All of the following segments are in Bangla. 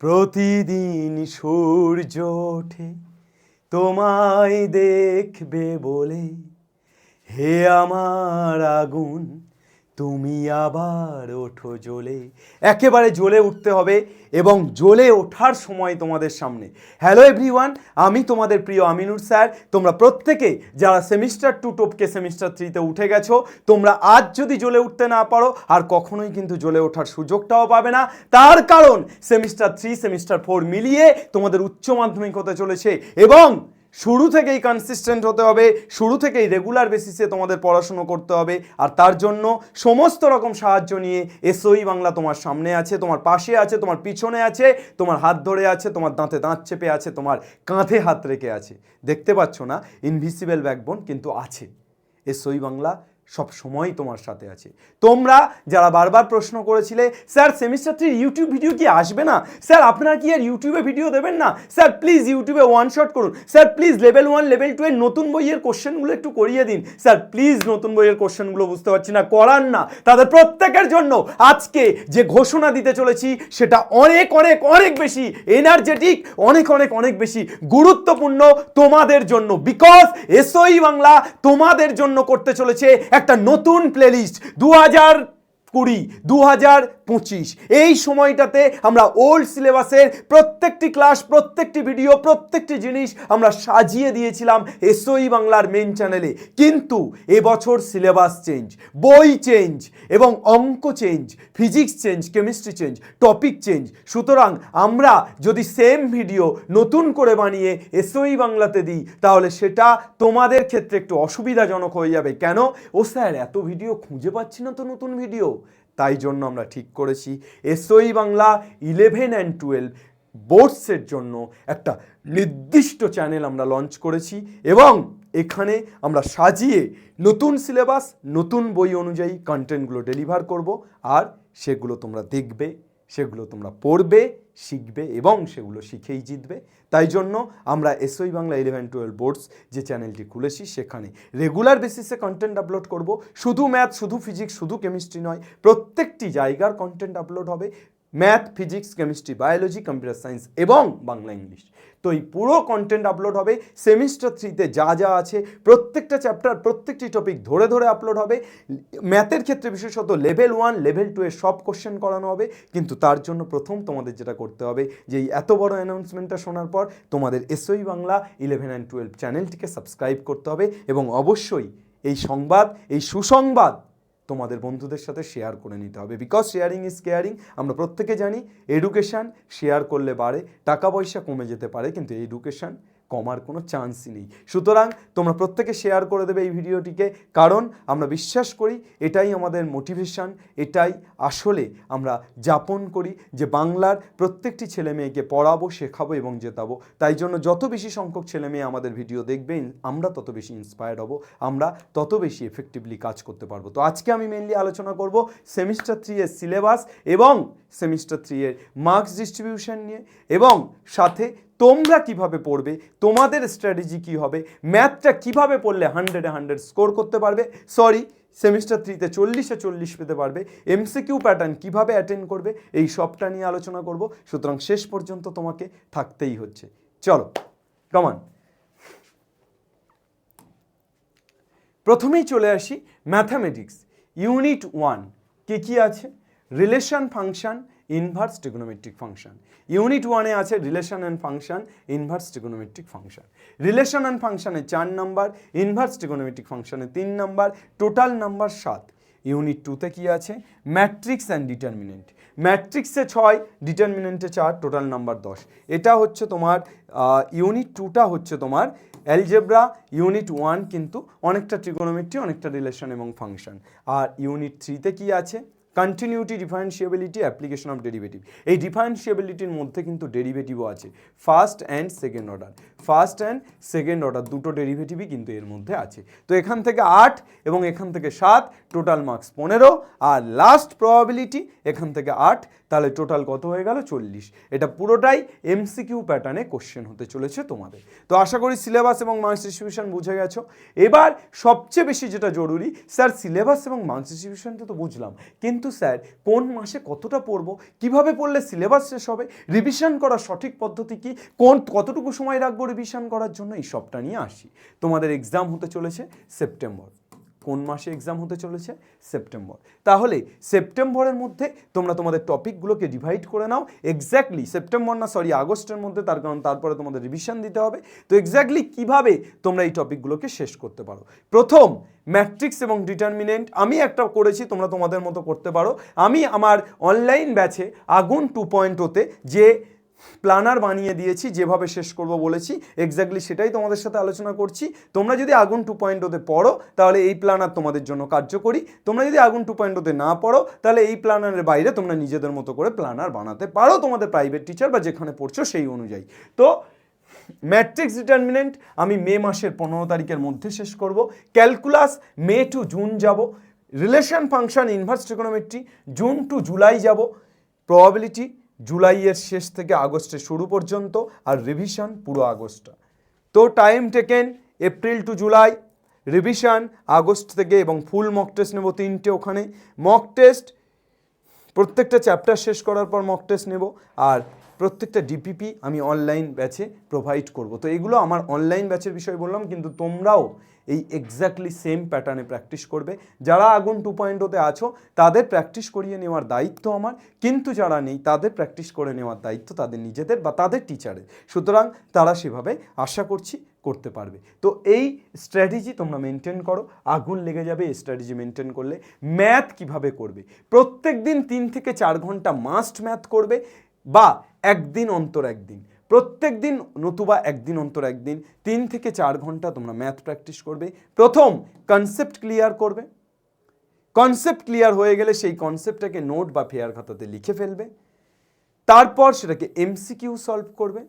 প্রতিদিন সূর্য ওঠে তোমায় দেখবে বলে। হে আমার আগুন তুমি আবার ওঠো জ্বলে একেবারে জ্বলে উঠতে হবে এবং জ্বলে ওঠার সময় তোমাদের সামনে। হ্যালো এভরিওয়ান আমি তোমাদের প্রিয় আমিনুর স্যার। তোমরা প্রত্যেকে যারা সেমিস্টার টু টপকে সেমিস্টার থ্রিতে উঠে গেছো, তোমরা আজ যদি জ্বলে উঠতে না পারো, আর কখনোই কিন্তু জ্বলে ওঠার সুযোগটাও পাবে না। তার কারণ সেমিস্টার থ্রি সেমিস্টার ফোর মিলিয়ে তোমাদের উচ্চ মাধ্যমিক হতে চলেছে এবং শুরু থেকেই কনসিস্টেন্ট হতে হবে, শুরু থেকেই রেগুলার বেসিসে তোমাদের পড়াশুনো করতে হবে, আর তার জন্য সমস্ত রকম সাহায্য নিয়ে এসওই বাংলা তোমার সামনে আছে, তোমার পাশে আছে, তোমার পিছনে আছে, তোমার হাত ধরে আছে, তোমার দাঁতে দাঁত চেপে আছে, তোমার কাঁধে হাত রেখে আছে। দেখতে পাচ্ছ না ইনভিসিবল ব্যাকবোন কিন্তু আছে। এসওই বাংলা সব সময় তোমার সাথে আছে। তোমরা যারা বারবার প্রশ্ন করেছিলে, স্যার সেমিস্টার থ্রির ইউটিউব ভিডিও কি আসবে না? স্যার, আপনারা কি আর ইউটিউবে ভিডিও দেবেন না? স্যার প্লিজ ইউটিউবে ওয়ান শট করুন। Sir please level one level two এর নতুন বইয়ের কোশ্চেনগুলো একটু করিয়ে দিন। স্যার প্লিজ নতুন বইয়ের কোশ্চেনগুলো বুঝতে পারছি না, করান না। তাদের প্রত্যেকের জন্য আজকে যে ঘোষণা দিতে চলেছি, সেটা অনেক অনেক অনেক বেশি এনার্জেটিক অনেক অনেক অনেক বেশি গুরুত্বপূর্ণ তোমাদের জন্য। বিকজ এসওই বাংলা তোমাদের জন্য করতে চলেছে একটা নতুন প্লেলিস্ট দু হাজার কুড়ি দু হাজার পঁচিশ। এই সময়টাতে আমরা ওল্ড সিলেবাসের প্রত্যেকটি ক্লাস প্রত্যেকটি ভিডিও প্রত্যেকটি জিনিস আমরা সাজিয়ে দিয়েছিলাম এসওই বাংলার মেন চ্যানেলে কিন্তু এবছর সিলেবাস চেঞ্জ বই চেঞ্জ এবং অঙ্ক change physics change chemistry change topic change সুতরাং আমরা যদি সেম ভিডিও নতুন করে বানিয়ে এসওই বাংলাতে দিই, তাহলে সেটা তোমাদের ক্ষেত্রে একটু অসুবিধাজনক হয়ে যাবে। কেন? ও স্যার, এত ভিডিও খুঁজে পাচ্ছি না তো নতুন ভিডিও তাই জন্য আমরা ঠিক করেছি। SOE Bangla eleven and twelve বোর্ডসের জন্য একটা নির্দিষ্ট চ্যানেল আমরা লঞ্চ করেছি এবং এখানে আমরা সাজিয়ে নতুন সিলেবাস নতুন বই অনুযায়ী কন্টেন্টগুলো ডেলিভার করব। আর সেগুলো তোমরা দেখবে। সেগুলো তোমরা পড়বে, শিখবে এবং সেগুলো শিখেই জিতবে। তাই জন্য আমরা SOE Bangla eleven twelve boards যে চ্যানেলটি খুলেছি, সেখানে রেগুলার বেসিসে কন্টেন্ট আপলোড করব। শুধু ম্যাথ শুধু ফিজিক্স শুধু কেমিস্ট্রি নয়, প্রত্যেকটি জায়গার কন্টেন্ট আপলোড হবে। Math, physics, chemistry, biology, computer science এবং বাংলা ইংলিশ। তো এই পুরো কন্টেন্ট আপলোড হবে সেমিস্টার থ্রিতে যা যা আছে, প্রত্যেকটা চ্যাপ্টার প্রত্যেকটি টপিক ধরে ধরে আপলোড হবে। ম্যাথের ক্ষেত্রে বিশেষত লেভেল ওয়ান লেভেল টু এর সব কোশ্চেন করানো হবে। কিন্তু তার জন্য প্রথম তোমাদের যেটা করতে হবে, যে এই এত বড় অ্যানাউন্সমেন্টটা শোনার পর তোমাদের SOE Bangla eleven and twelve চ্যানেলটিকে সাবস্ক্রাইব করতে হবে এবং অবশ্যই এই সংবাদ, এই সুসংবাদ তোমাদের বন্ধুদের সাথে শেয়ার করে নিতে হবে। বিকজ শেয়ারিং ইজ কেয়ারিং আমরা প্রত্যেকে জানি এডুকেশান শেয়ার করলে বাড়ে, টাকা পয়সা কমে যেতে পারে, কিন্তু এডুকেশান কমার কোনো চান্সই নেই। সুতরাং তোমরা প্রত্যেকে শেয়ার করে দেবে এই ভিডিওটিকে, কারণ আমরা বিশ্বাস করি এটাই আমাদের মোটিভেশন এটাই আসলে আমরা যাপন করি যে বাংলার প্রত্যেকটি ছেলে মেয়েকে পড়াবো, শেখাবো এবং জেতাবো। তাই জন্য যত বেশি সংখ্যক ছেলে মেয়ে আমাদের ভিডিও দেখবে, আমরা তত বেশি ইন্সপায়ার্ড হব, আমরা তত বেশি এফেক্টিভলি কাজ করতে পারব। তো আজকে আমি মেনলি আলোচনা করব সেমিস্টার থ্রি এর সিলেবাস এবং সেমিস্টার থ্রি এর মার্কস ডিস্ট্রিবিউশন নিয়ে এবং সাথে তোমরা কীভাবে পড়বে, তোমাদের স্ট্র্যাটেজি কী হবে ম্যাথটা কীভাবে পড়লে হান্ড্রেডে হান্ড্রেড স্কোর করতে পারবে সরি সেমিস্টার থ্রিতে চল্লিশে চল্লিশ পেতে পারবে এমসিকিউ প্যাটার্ন কীভাবে অ্যাটেন্ড করবে, এই সবটা নিয়ে আলোচনা করব, সুতরাং শেষ পর্যন্ত তোমাকে থাকতেই হচ্ছে। চলো কমান প্রথমেই চলে আসি ম্যাথামেটিক্স ইউনিট ওয়ান কী কী আছে? Relation function inverse trigonometric function unit ওয়ানে আছে relation and function inverse trigonometric function relation and ফাংশনে চার নাম্বার ইনভার্স ট্রিগোনোমেট্রিক ফাংশনে তিন নাম্বার টোটাল নাম্বার সাত। ইউনিট টুতে কি আছে? ম্যাট্রিক্স অ্যান্ড ডিটারমিনেন্ট ম্যাট্রিক্সে ছয় ডিটারমিনেন্টে চার টোটাল নাম্বার দশ। এটা হচ্ছে তোমার ইউনিট টুটা হচ্ছে তোমার অ্যালজেব্রা ইউনিট ওয়ান কিন্তু অনেকটা ট্রিগোনোমেট্রি অনেকটা রিলেশন এবং ফাংশন আর ইউনিট থ্রিতে কি আছে? Continuity differentiability application of derivative এই ডিফারেন্সিয়েবিলিটির মধ্যে কিন্তু ডেরিভেটিভও আছে। First and second order first and second order দুটো ডেরিভেটিভই কিন্তু এর মধ্যে আছে। তো এখান থেকে আট এবং এখান থেকে সাত টোটাল মার্কস পনেরো, আর লাস্ট প্রবাবিলিটি এখান থেকে আট, তাহলে টোটাল কত হয়ে গেল চল্লিশ। এটা পুরোটাই এমসিকিউ প্যাটার্নে কোশ্চেন হতে চলেছে তোমাদের। তো আশা করি সিলেবাস এবং মার্কস ডিস্ট্রিবিউশন বুঝে গেছো। এবার সবচেয়ে বেশি যেটা জরুরি, স্যার সিলেবাস এবং মার্কস ডিস্ট্রিবিউশনটা তো বুঝলাম। কিন্তু স্যার, কোন মাসে কতটা পড়ব, কীভাবে পড়লে সিলেবাস শেষ হবে রিভিশন করার সঠিক পদ্ধতি কি, কোন, কতটুকু সময় রাখব রিভিশন করার জন্য, এই সবটা নিয়ে আসি। তোমাদের এক্সাম হতে চলেছে সেপ্টেম্বর কোন মাসে এক্সাম হতে চলেছে? সেপ্টেম্বর তাহলে সেপ্টেম্বরের মধ্যে তোমরা তোমাদের টপিকগুলোকে ডিভাইড করে নাও। এক্স্যাক্টলি সেপ্টেম্বর না সরি আগস্টের মধ্যে, তার কারণ তারপরে তোমাদের রিভিশন দিতে হবে। তো এক্স্যাক্টলি কীভাবে তোমরা এই টপিকগুলোকে শেষ করতে পারো? প্রথম ম্যাট্রিক্স এবং ডিটারমিনেন্ট আমি একটা করেছি, তোমরা তোমাদের মতো করতে পারো। আমি আমার অনলাইন ব্যাচে আগুন টু পয়েন্ট ওতে যে প্ল্যানার বানিয়ে দিয়েছি, যেভাবে শেষ করব বলেছি এক্স্যাক্টলি সেটাই তোমাদের সাথে আলোচনা করছি। তোমরা যদি আগুন টু পয়েন্ট ওতে পড়ো, তাহলে এই প্ল্যানার তোমাদের জন্য কার্যকরী। তোমরা যদি আগুন টু পয়েন্ট ওতে না পড়ো, তাহলে এই প্ল্যানারের বাইরে তোমরা নিজেদের মতো করে প্ল্যানার বানাতে পারো, তোমাদের প্রাইভেট টিচার বা যেখানে পড়ছো সেই অনুযায়ী। তো ম্যাট্রিক্স ডিটারমিনেন্ট আমি মে মাসের পনেরো তারিখের মধ্যে শেষ করব। ক্যালকুলাস মে টু জুন যাব। Relation function inverse trigonometry June to July যাব। প্রবাবিলিটি জুলাইয়ের শেষ থেকে আগস্টের শুরু পর্যন্ত আর রিভিশন পুরো আগস্ট। তো time taken April to July revision August থেকে এবং ফুল মক টেস্ট নেব তিনটে ওখানে। মক টেস্ট প্রত্যেকটা চ্যাপ্টার শেষ করার পর মক টেস্ট নেব। আর প্রত্যেকটা ডিপিপি আমি অনলাইন ব্যাচে প্রোভাইড করব। তো এগুলো আমার অনলাইন ব্যাচের বিষয়ে বললাম, কিন্তু তোমরাও এই এক্স্যাক্টলি সেম প্যাটার্নে প্র্যাকটিস করবে। যারা আগুন টু পয়েন্ট ওতে আছো, তাদের প্র্যাকটিস করিয়ে নেওয়ার দায়িত্ব আমার, কিন্তু যারা নেই, তাদের প্র্যাকটিস করে নেওয়ার দায়িত্ব তাদের নিজেদের বা তাদের টিচারের সুতরাং তারা সেভাবে আশা করছি করতে পারবে। তো এই স্ট্র্যাটেজি তোমরা মেনটেন করো। আগুন লেগে যাবে, এই স্ট্র্যাটেজি মেনটেন করলে ম্যাথ কীভাবে করবে? প্রত্যেক দিন তিন থেকে চার ঘণ্টা মাস্ট ম্যাথ করবে। বা একদিন অন্তর একদিন। প্রত্যেক দিন নতুবা একদিন অন্তর একদিন, তিন থেকে চার ঘণ্টা তোমরা ম্যাথ প্র্যাকটিস করবে। প্রথম কনসেপ্ট ক্লিয়ার করবে। কনসেপ্ট ক্লিয়ার হয়ে গেলে সেই কনসেপ্টটাকে নোট বা ফেয়ার খাতাতে লিখে ফেলবে। তারপর সেটাকে এমসিকিউ সলভ করবে।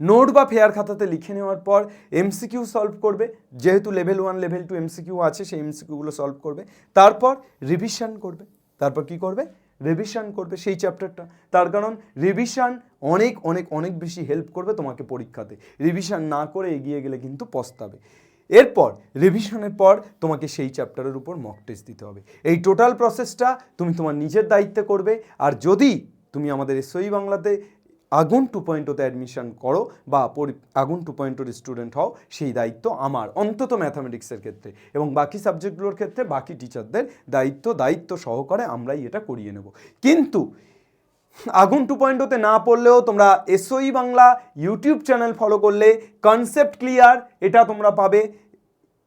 নোট বা ফেয়ার খাতাতে লিখে নেওয়ার পর এমসিকিউ সলভ করবে। যেহেতু level one level two MCQ আছে, সেই এমসিকিউগুলো সলভ করবে। তারপর রিভিশন করবে। তারপর কি করবে? রিভিশন করবে সেই চ্যাপ্টারটা তার কারণ রিভিশন অনেক অনেক অনেক বেশি হেল্প করবে তোমাকে পরীক্ষাতে। রিভিশন না করে এগিয়ে গেলে কিন্তু পস্তাবে। এরপর রিভিশনের পর তোমাকে সেই চ্যাপ্টারের উপর মক টেস্ট দিতে হবে। এই টোটাল প্রসেসটা তুমি তোমার নিজের দায়িত্বে করবে। আর যদি তুমি আমাদের এসওই বাংলাতে আগুন টু পয়েন্টোতে অ্যাডমিশন করো বা আগুন টু পয়েন্টোর স্টুডেন্ট হও, সেই দায়িত্ব আমার, অন্তত ম্যাথামেটিক্সের ক্ষেত্রে। এবং বাকি সাবজেক্টগুলোর ক্ষেত্রে বাকি টিচারদের দায়িত্ব দায়িত্ব সহকারে আমরাই এটা করিয়ে নেব। কিন্তু, আগুন টু পয়েন্টোতে না পড়লেও তোমরা SOE Bangla YouTube channel follow করলে কনসেপ্ট ক্লিয়ার এটা তোমরা পাবে।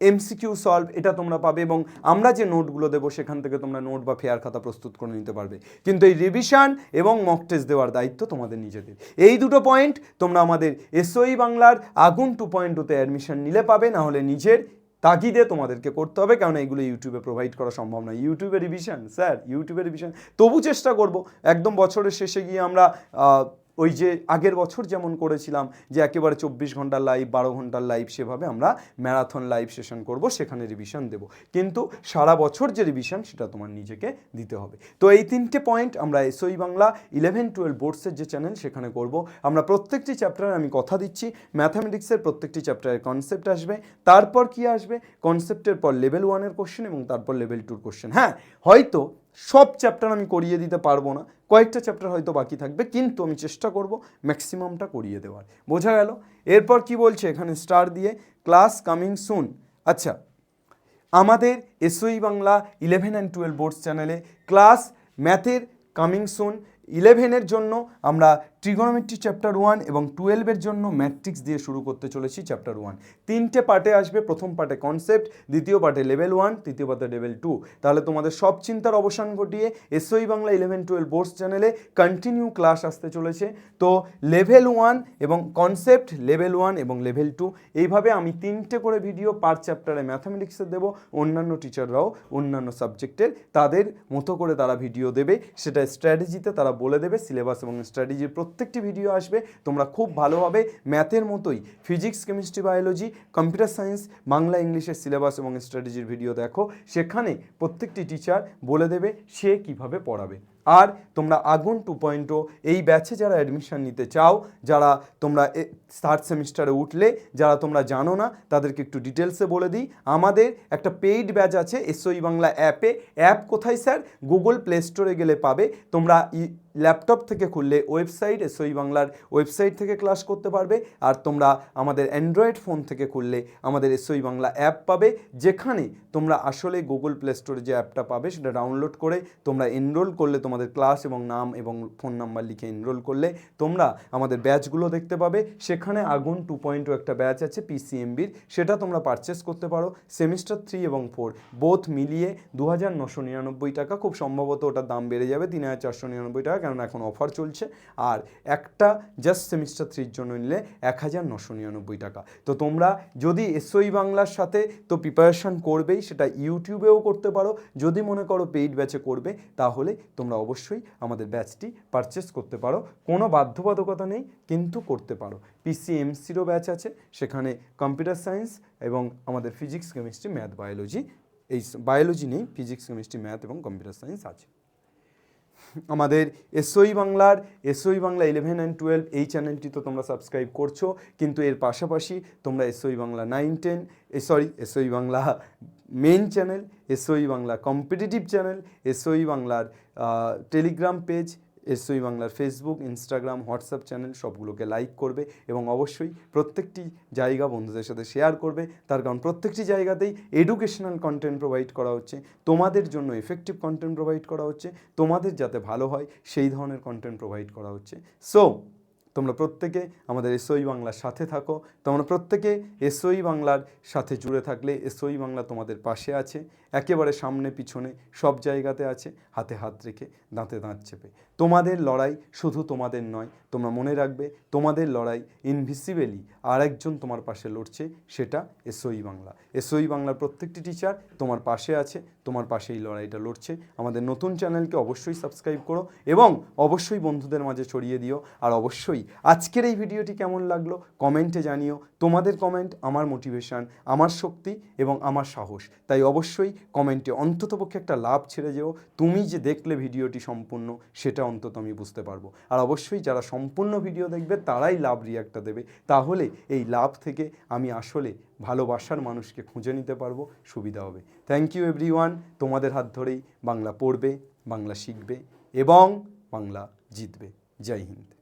এমসিকিউ সলভ এটা তোমরা পাবে এবং আমরা যে নোটগুলো দেবো, সেখান থেকে তোমরা নোট বা ফেয়ার খাতা প্রস্তুত করে নিতে পারবে। কিন্তু এই রিভিশন এবং মক টেস্ট দেওয়ার দায়িত্ব তোমাদের নিজেদের। এই দুটো পয়েন্ট তোমরা আমাদের এসওই বাংলার আগুন টু পয়েন্টতে অ্যাডমিশন নিলে পাবে না হলে নিজের তাগিদে তোমাদেরকে করতে হবে কারণ এগুলো ইউটিউবে প্রোভাইড করা সম্ভব নয়। ইউটিউবে রিভিশন স্যার ইউটিউবে রিভিশন তবু চেষ্টা করব, একদম বছরের শেষে গিয়ে আমরা ওই যে আগের বছর যেমন করেছিলাম যে একেবারে চব্বিশ ঘণ্টার লাইভ বারো ঘণ্টার লাইভ সেভাবে আমরা ম্যারাথন লাইভ সেশন করব, সেখানে রিভিশন দেব। কিন্তু সারা বছর যে রিভিশন সেটা তোমার নিজেকে দিতে হবে। তো এই তিনটে পয়েন্ট আমরা এসওই বাংলা ইলেভেন টুয়েলভ বোর্ডসের যে চ্যানেল সেখানে করব। আমরা প্রত্যেকটি চ্যাপ্টারে আমি কথা দিচ্ছি ম্যাথামেটিক্সের প্রত্যেকটি চ্যাপ্টারের কনসেপ্ট আসবে, তারপর কি আসবে? কনসেপ্টের পর লেভেল ওয়ানের কোশ্চেন এবং তারপর লেভেল টুর কোশ্চেন হ্যাঁ হয়তো সব চ্যাপ্টার আমি করিয়ে দিতে পারব না। কয়েকটা চ্যাপ্টার হয়তো বাকি থাকবে, কিন্তু আমি চেষ্টা করব ম্যাক্সিমামটা করিয়ে দেওয়ার। বোঝা গেল? এরপর কি বলছে এখানে স্টার দিয়ে? ক্লাস কামিং সুন আচ্ছা আমাদের এসওই Bangla eleven and twelve boards চ্যানেলে ক্লাস ম্যাথের কামিং সুন ইলেভেনের জন্য আমরা ট্রিগোনোমেট্রি চ্যাপ্টার ওয়ান এবং টুয়েলভের জন্য ম্যাট্রিক্স দিয়ে শুরু করতে চলেছি চ্যাপ্টার ওয়ান তিনটে পার্টে আসবে, প্রথম পার্টে কনসেপ্ট দ্বিতীয় পার্টে লেভেল ওয়ান তৃতীয় পার্টে লেভেল টু তাহলে তোমাদের সব চিন্তার অবসান ঘটিয়ে SOE Bangla eleven twelve boards চ্যানেলে কন্টিনিউ ক্লাস আসতে চলেছে। তো লেভেল ওয়ান এবং কনসেপ্ট লেভেল ওয়ান এবং লেভেল টু এইভাবে আমি তিনটে করে ভিডিও পার চ্যাপ্টারে ম্যাথামেটিক্সের দেবো। অন্যান্য টিচাররাও অন্যান্য সাবজেক্টের তাদের মতো করে তারা ভিডিও দেবে। সেটা স্ট্র্যাটেজিতে তারা বলে দেবে সিলেবাস এবং স্ট্র্যাটেজির প্রত্যেকটি ভিডিও আসবে। তোমরা খুব ভালোভাবে ম্যাথের মতোই physics chemistry biology computer science Bangla, ইংলিশের সিলেবাস এবং স্ট্র্যাটেজির ভিডিও দেখো। সেখানে প্রত্যেকটি টিচার বলে দেবে সে কীভাবে পড়াবে। আর তোমরা আগুন টু পয়েন্ট এই ব্যাচে যারা অ্যাডমিশন নিতে চাও, যারা তোমরা থার্ড সেমিস্টারে উঠলে, যারা তোমরা জানো না, তাদেরকে একটু ডিটেলসে বলে দিই। আমাদের একটা পেইড ব্যাচ আছে এসওই বাংলা অ্যাপে অ্যাপ কোথায় স্যার গুগল প্লে স্টোরে গেলে পাবে। তোমরা ল্যাপটপ থেকে খুললে ওয়েবসাইট, এসওই বাংলার ওয়েবসাইট থেকে ক্লাস করতে পারবে। আর তোমরা আমাদের অ্যান্ড্রয়েড ফোন থেকে খুললে আমাদের এসওই বাংলা অ্যাপ পাবে, যেখানে তোমরা আসলে গুগল প্লে স্টোরে যে অ্যাপটা পাবে সেটা ডাউনলোড করে তোমরা এনরোল করলে তোমাদের ক্লাস এবং নাম এবং ফোন নাম্বার লিখে এনরোল করলে তোমরা আমাদের ব্যাচগুলো দেখতে পাবে। সেখানে আগুন টু পয়েন্ট একটা ব্যাচ আছে পিসিএমবির সেটা তোমরা পারচেস করতে পারো। সেমিস্টার থ্রি এবং ফোর বোথ মিলিয়ে দু হাজার নশো নিরানব্বই টাকা, খুব সম্ভবত ওটার দাম বেড়ে যাবে, তিন হাজার চারশো নিরানব্বই টাকা কেননা এখন অফার চলছে। আর একটা জাস্ট সেমিস্টার থ্রির জন্য নিলে এক হাজার নশো নিরানব্বই টাকা। তো তোমরা যদি এসওই বাংলার সাথে তো প্রিপারেশন করবেই, সেটা ইউটিউবেও করতে পারো। যদি মনে করো পেইড ব্যাচে করবে, তাহলে তোমরা অবশ্যই আমাদের ব্যাচটি পারচেস করতে পারো। কোনো বাধ্যবাধকতা নেই, কিন্তু করতে পারো। পিসিএমসিরও ব্যাচ আছে, সেখানে কম্পিউটার সায়েন্স এবং আমাদের ফিজিক্স কেমিস্ট্রি ম্যাথ বায়োলজি এই বায়োলজি নেই ফিজিক্স কেমিস্ট্রি ম্যাথ এবং কম্পিউটার সায়েন্স আছে। আমাদের এসওই বাংলার, SOE Bangla eleven and twelve এই চ্যানেলটি তো তোমরা সাবস্ক্রাইব করছ, কিন্তু এর পাশাপাশি তোমরা SOE Bangla nine ten sorry SOE Bangla main channel SOE Bangla competitive channel SOE বাংলার টেলিগ্রাম পেজ এসওই বাংলার ফেসবুক ইনস্টাগ্রাম হোয়াটসঅ্যাপ চ্যানেল সবগুলোকে লাইক করবে এবং অবশ্যই প্রত্যেকটি জায়গা বন্ধুদের সাথে শেয়ার করবে। তার কারণ প্রত্যেকটি জায়গাতেই এডুকেশনাল কন্টেন্ট প্রোভাইড করা হচ্ছে, তোমাদের জন্য এফেক্টিভ কন্টেন্ট প্রোভাইড করা হচ্ছে, তোমাদের যাতে ভালো হয় সেই ধরনের কন্টেন্ট প্রোভাইড করা হচ্ছে। সো তোমরা প্রত্যেকে আমাদের এসওই বাংলার সাথে থাকো, তোমরা প্রত্যেকে এসওই বাংলার সাথে জুড়ে থাকলে এসওই বাংলা তোমাদের পাশে আছে। একেবারে সামনে পিছনে সব জায়গাতে আছে, হাতে হাত রেখে দাঁতে দাঁত চেপে। তোমাদের লড়াই শুধু তোমাদের নয়, তোমরা মনে রাখবে, তোমাদের লড়াই ইনভিসিবেলি আর একজন তোমার পাশে লড়ছে, সেটা এসওই বাংলা। এসওই বাংলার প্রত্যেকটি টিচার তোমার পাশে আছে, তোমার পাশে এই লড়াইটা লড়ছে। আমাদের নতুন চ্যানেলকে অবশ্যই সাবস্ক্রাইব করো এবং অবশ্যই বন্ধুদের মাঝে ছড়িয়ে দিও। আর অবশ্যই আজকের এই ভিডিওটি কেমন লাগল কমেন্টে জানিও। তোমাদের কমেন্ট আমার মোটিভেশান আমার শক্তি এবং আমার সাহস। তাই অবশ্যই কমেন্টে অন্ততপক্ষে একটা লাভ ছেড়ে যেও। তুমি যে দেখলে ভিডিওটি সম্পূর্ণ, সেটা অন্তত আমি বুঝতে পারব। আর অবশ্যই যারা সম্পূর্ণ ভিডিও দেখবে, তারাই লাভ রিয়াক্টটা দেবে। তাহলে এই লাভ থেকে আমি আসলে ভালোবাসার মানুষকে খুঁজে নিতে পারব, সুবিধা হবে। থ্যাংক ইউ এভরিওয়ান তোমাদের হাত ধরেই বাংলা পড়বে, বাংলা শিখবে এবং বাংলা জিতবে। জয় হিন্দ।